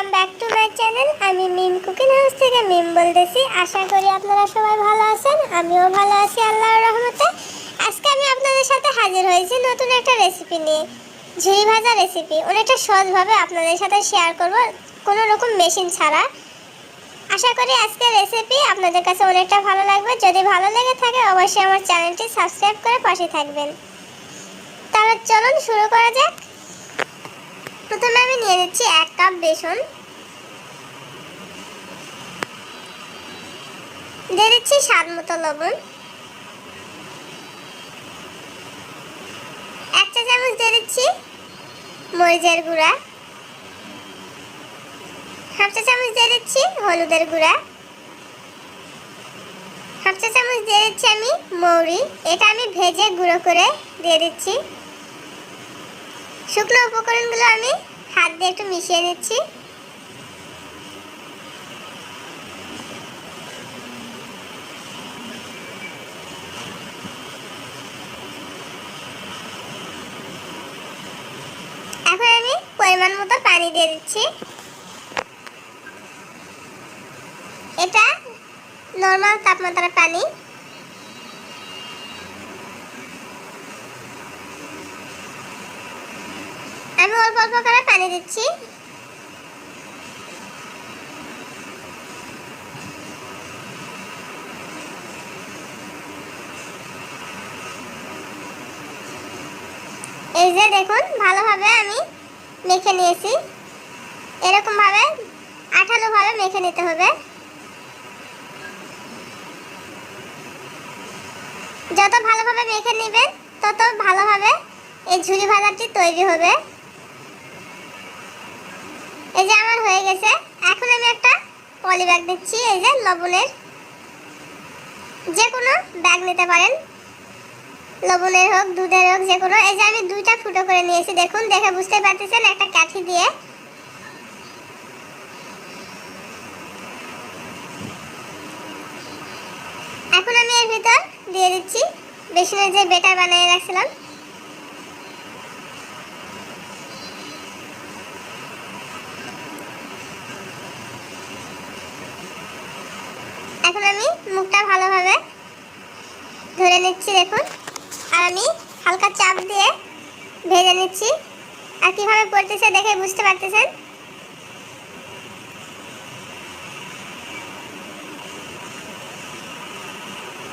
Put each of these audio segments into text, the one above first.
Welcome back to my channel আমি Mim cooking house থেকে মিম বলতেছি। আশা করি আপনারা সবাই ভালো আছেন। আমিও ভালো আছি, আল্লাহর রহমতে। আজকে আমি আপনাদের সাথে হাজির হয়েছি নতুন একটা রেসিপি নিয়ে। ঝুড়ি ভাজা রেসিপি অনেকটা সহজভাবে আপনাদের সাথে শেয়ার করব। কোনো রকম মেশিন ছাড়া। আশা করি আজকের রেসিপি আপনাদের কাছে অনেকটা ভালো লাগবে। যদি ভালো লেগে থাকে, অবশ্যই আমার চ্যানেলটি সাবস্ক্রাইব করে পাশে থাকবেন। তাহলে চলুন শুরু করা যাক। প্রথমে আমি নিয়ে নিচ্ছি কাপ বেসন। দিয়ে দিচ্ছি স্বাদ মতো লবণ। এক চা চামচ দিয়ে দিচ্ছি মরিচের গুঁড়া। হাফ চা চামচ দিয়ে দিচ্ছি হলুদের গুঁড়া। হাফ চা চামচ দিয়ে দিচ্ছি আমি মৌরি। এটা আমি ভেজে গুঁড়ো করে দিয়ে দিচ্ছি। শুকনো উপকরণগুলো আমি হাত দিয়ে একটু মিশিয়ে নিচ্ছি এখন আমি পরিমাণ মতো পানি দিয়ে দিচ্ছি। এটা নর্মাল তাপমাত্রার পানি। আমি অল্প অল্প করে পানি দিচ্ছি। এই যে দেখুন, ভালোভাবে আমি মেখে নিয়েছি। এরকমভাবে আঠালোভাবে মেখে নিতে হবে। যত ভালোভাবে মেখে নেবেন, তত ভালোভাবে এই ঝুড়ি ভাজাটি তৈরি হবে। এই যে আমার হয়ে গেছে। এখন আমি একটা পলি ব্যাগ দিচ্ছি, এই যে লবণের। যে কোনো ব্যাগ নিতে পারেন। লবণের হোক, দুধের হোক যে কোনো এই যে আমি দুইটা ফুটো করে নিয়েছি, দেখুন, দেখে বুঝতে পারতেছেন, একটা কাঠি দিয়ে। এখন আমি এর ভিতর দিয়ে দিচ্ছি। বেসনের যে বেটার বানিয়ে রাখছিলাম এখন আমি মুখটা ভালোভাবে ধরে নিচ্ছি দেখুন। আর আমি হালকা চাপ দিয়ে ভেজে নিচ্ছি। আর কীভাবে পড়তেছে দেখে বুঝতে পারতেছেন?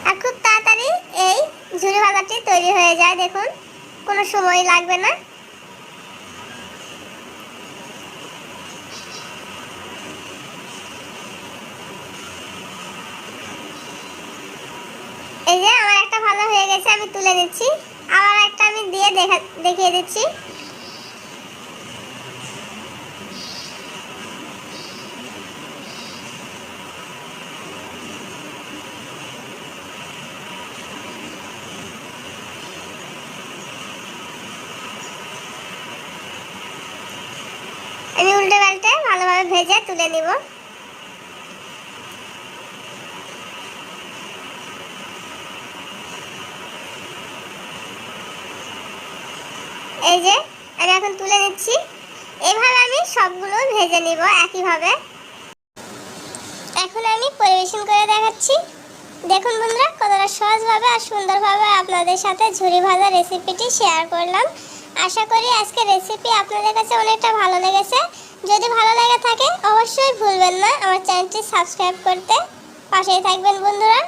আর খুব তাড়াতাড়ি এই ঝুড়ি ভাজাটি তৈরি হয়ে যায় দেখুন। কোনো সময় লাগবে না এই যে আমার একটা গেছে আমি তুলে দিচ্ছি। আবার একটা আমি দিয়ে দেখা, দেখিয়ে দিচ্ছি। আমি উল্টে পাল্টে ভালোভাবে ভেজে তুলে নিব। এই যে, আমি এখন তুলে নিচ্ছি। এভাবে আমি সবগুলো ভেজে নিব একইভাবে। এখন আমি পরিবেশন করে দেখাচ্ছি। দেখুন বন্ধুরা, কতটা সহজভাবে আর সুন্দরভাবে আপনাদের সাথে ঝুরি ভাজা রেসিপিটি শেয়ার করলাম। আশা করি আজকে রেসিপি আপনাদের কাছে অনেকটা ভালো লেগেছে। যদি ভালো লেগে থাকে, অবশ্যই ভুলবেন না আমার চ্যানেলটি সাবস্ক্রাইব করতে। পাশেই থাকবেন বন্ধুরা।